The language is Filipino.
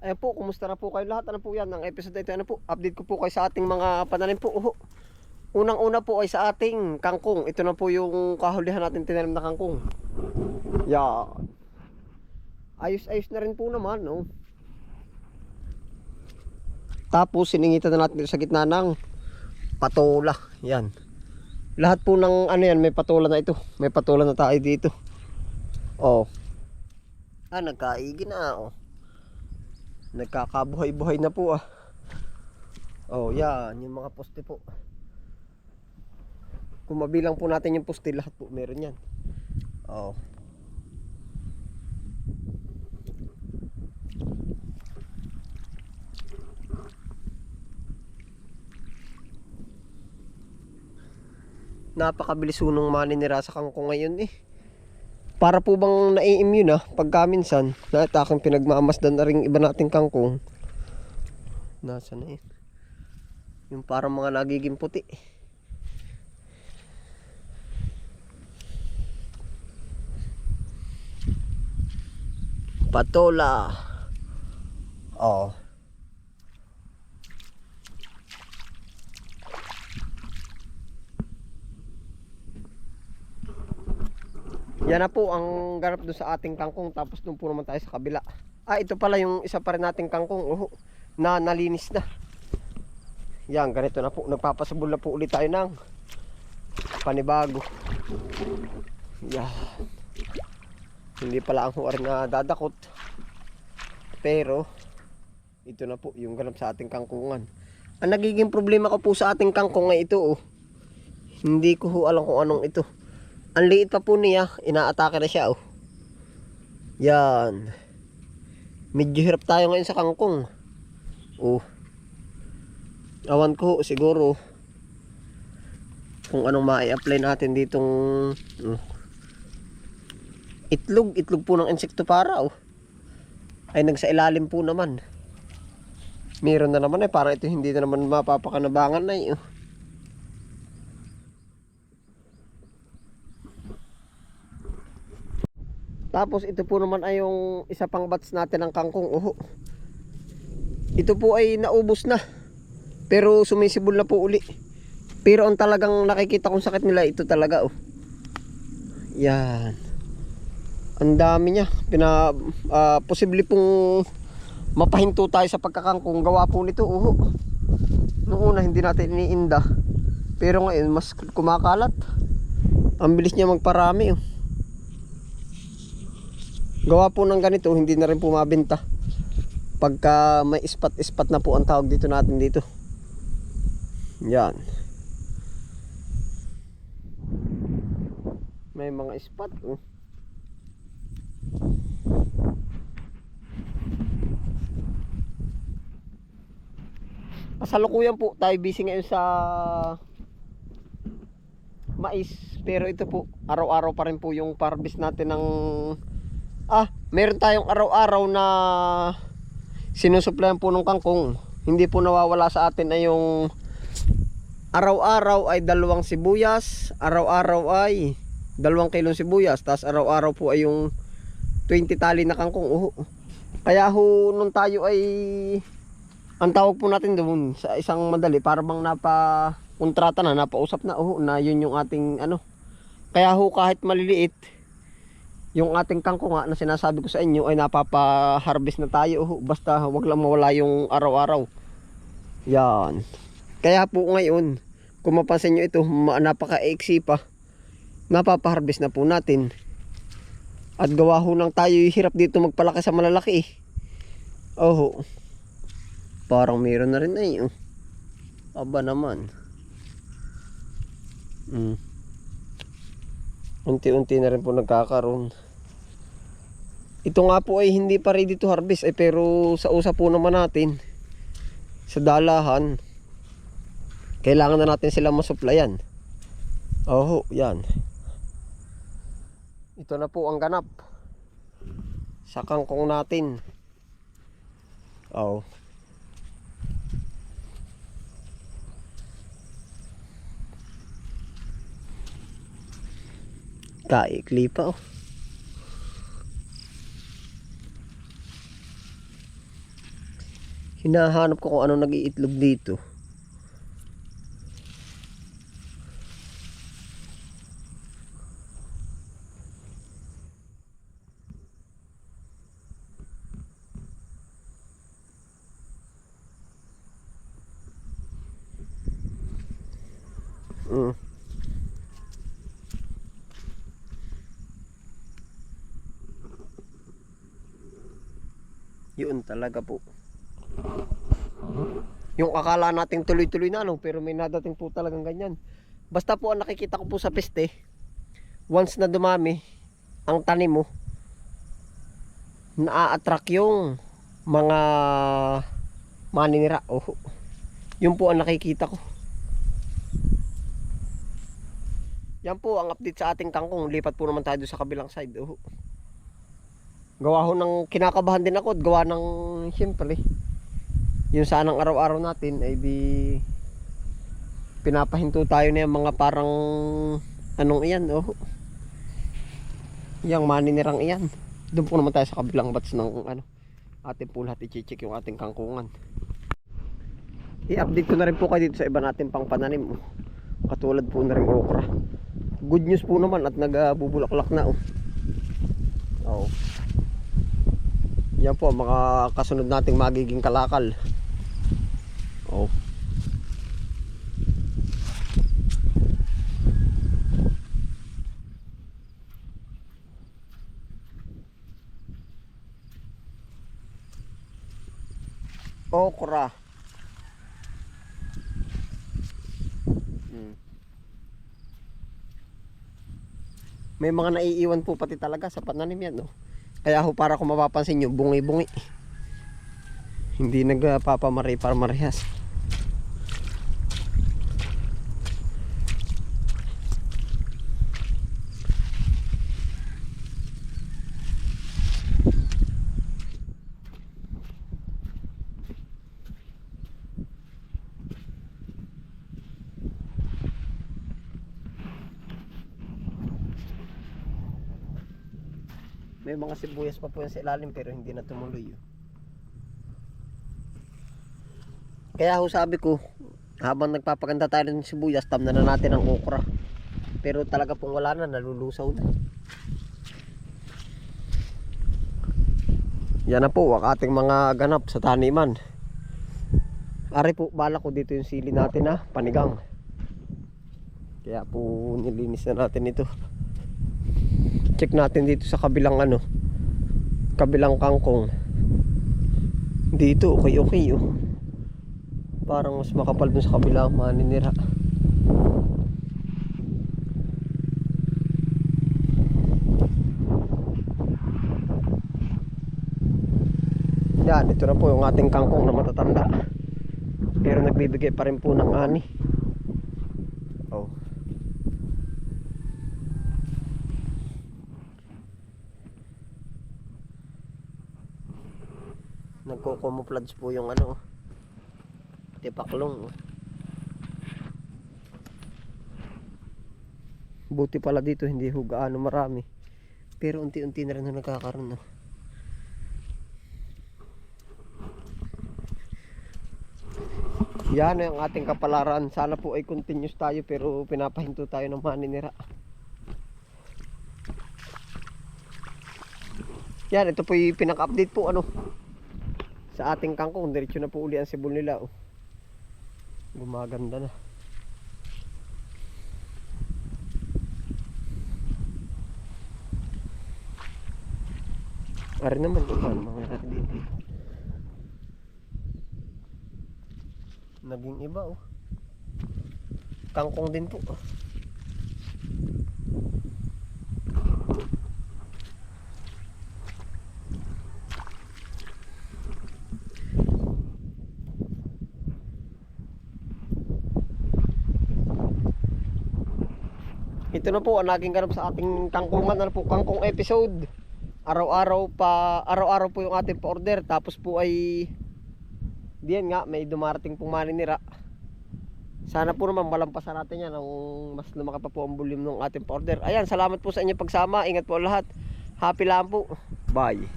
Ayan po, kumusta na po kayo lahat? Ano po yan? Ang episode na ito, ano po? Update ko po kayo sa ating mga pananim po. Uho. Unang-una po ay sa ating kangkong. Ito na po yung kahulihan natin tinanim na kangkong. Yeah. Ayos-ayos na rin po naman, no? Tapos, siningitan na natin sa gitna ng patola. Yan. Lahat po ng ano yan, may patola na ito. May patola na tayo dito. Oh. Ah, nagkaigi na, oh. Nagkakabuhay-buhay na po, ah. Oh, yan. Yung mga poste po. Kung mabilang po natin yung poste, lahat po meron yan. Oh. Napakabilis unong maninira sa kangkong ngayon eh. Para po bang nai-immune ah, pagka minsan, na at aking pinagmamasdan na rin iba nating kangkong. Nasa na yun? Yung parang mga nagiging puti. Patola. Oh. Yan na po ang ganap doon sa ating kangkong tapos doon po naman tayo sa kabila. Ah, ito pala yung isa pa rin nating kangkong oh, na nalinis na. Yan, ganito na po. Nagpapasabol na po ulit tayo ng panibago. Yan. Hindi pala ang huwar na dadakot. Pero, ito na po yung ganap sa ating kangkungan. Ang nagiging problema ko po sa ating kangkong ay ito oh. Hindi ko alam kung anong ito. Ang liit pa po niya, inaatake na siya oh. Yan. Medyo hirap tayo ngayon sa kangkong. Oh. Awan ko siguro kung anong ma-apply natin ditong oh. itlog, itlog po ng insekto para oh. Ay nagsailalim po naman. Meron na naman eh, para ito hindi na naman mapapakanabangan na eh. oh. Tapos ito po naman ay yung isa pang batch natin ng kangkong uho. Ito po ay naubos na. Pero sumisibol na po uli. Pero ang talagang nakikita kong sakit nila ito talaga oh. Yan. Ang dami niya. Pina, ah, posible pong mapahinto tayo sa pagkakangkong gawa po nito uho. Noong una hindi natin iniinda. Pero ngayon mas kumakalat. Ang bilis niya magparami oh. Gawa po ng ganito, hindi na rin po mabenta. Pagka may ispat-ispat na po ang tawag dito natin dito. Yan. May mga ispat. Oh. Kasalukuyan po tayo busy ngayon sa mais. Pero ito po, araw-araw pa rin po yung harvest natin ng Ah, meron tayong araw-araw na sinusuplayan po ng kangkong. Hindi po nawawala sa atin ay yung araw-araw ay dalawang sibuyas, araw-araw ay dalawang kilong sibuyas, tapos araw-araw po ay yung 20 tali na kangkong. Uho. Kaya ho nung tayo ay ang tawag po natin doon sa isang madali para bang napa kontrata na, napausap na uho, na yun yung ating ano. Kaya ho kahit maliliit, yung ating kangkong nga na sinasabi ko sa inyo ay napapa-harvest na tayo. Oh, basta wag lang mawala yung araw-araw. Yan. Kaya po ngayon, kung mapansin nyo ito, napaka-eksi pa. Napapa-harvest na po natin. At gawa ho nang tayo hirap dito magpalaki sa malalaki. Oh. Parang meron na rin ay. Oh. Aba naman. Mm unti-unti na rin po nagkakaroon. Ito nga po ay hindi pa ready to harvest eh, pero sa usa po naman natin sa dalahan kailangan na natin sila masuplayan. Oh, yan. Ito na po ang ganap sa kangkong natin. Oh. Kaikli pa oh. Hinahanap ko kung ano nag-iitlog dito. Mm. Yun talaga po. Yung akala nating tuloy-tuloy na ano, pero may nadating po talagang ganyan. Basta po ang nakikita ko po sa peste, once na dumami ang tanim mo, naa-attract yung mga maninira. Oh, yun po ang nakikita ko. Yan po ang update sa ating kangkong. Lipat po naman tayo sa kabilang side. Oh. Gawa ho ng kinakabahan din ako at gawa ng siyempre yung sanang araw-araw natin ay di pinapahinto tayo na yung mga parang anong iyan oh. Yung maninirang iyan. Doon po naman tayo sa kabilang bats ng ano ating po lahat i-check yung ating kangkungan. I-update ko na rin po kayo dito sa iba natin pang pananim oh. katulad po na rin okra. Good news po naman at nagbubulaklak na oh. Oh yan po mga kasunod nating magiging kalakal oh okra Hmm. may mga naiiwan po pati talaga sa pananim yan no? Kaya ho para kung mapapansin nyo bungi bungi hindi nagpapamari May mga sibuyas pa po yan sa ilalim pero hindi na tumuloy. Kaya ho sabi ko, habang nagpapaganda tayo ng sibuyas, tamna na natin ang okra. Pero talaga pong wala na, nalulusaw na. Yan na po ang ating mga ganap sa taniman. Ari po, bala ko dito yung sili natin na panigang. Kaya po nilinis na natin ito check natin dito sa kabilang ano kabilang kangkong. Dito okay okay oh. Parang mas makapal dun sa kabilang maninira. Yan ito na po yung ating kangkong na matatanda. Pero nagbibigay pa rin po ng ani oh nagko-camouflage po yung ano tipaklong buti pala dito hindi ho gaano marami. Pero unti-unti na rin ho nagkakaroon no? yan ang ating kapalaran. Sana po ay continuous tayo pero pinapahinto tayo ng maninira. Yan ito po yung pinaka-update po ano sa ating kangkong diretso na po uli ang sibol nila oh. gumaganda na Ari naman ito mga natin dito naging iba oh kangkong din po oh. Ito na po ang naging ganap sa ating kangkungan ano po kangkong episode. Araw-araw pa araw-araw po yung ating pa-order tapos po ay diyan nga may dumarating pong maninira. Sana po naman malampasan natin yan ng mas lumaki pa po ang volume ng ating pa-order. Ayan, salamat po sa inyong pagsama. Ingat po lahat. Happy lang po. Bye.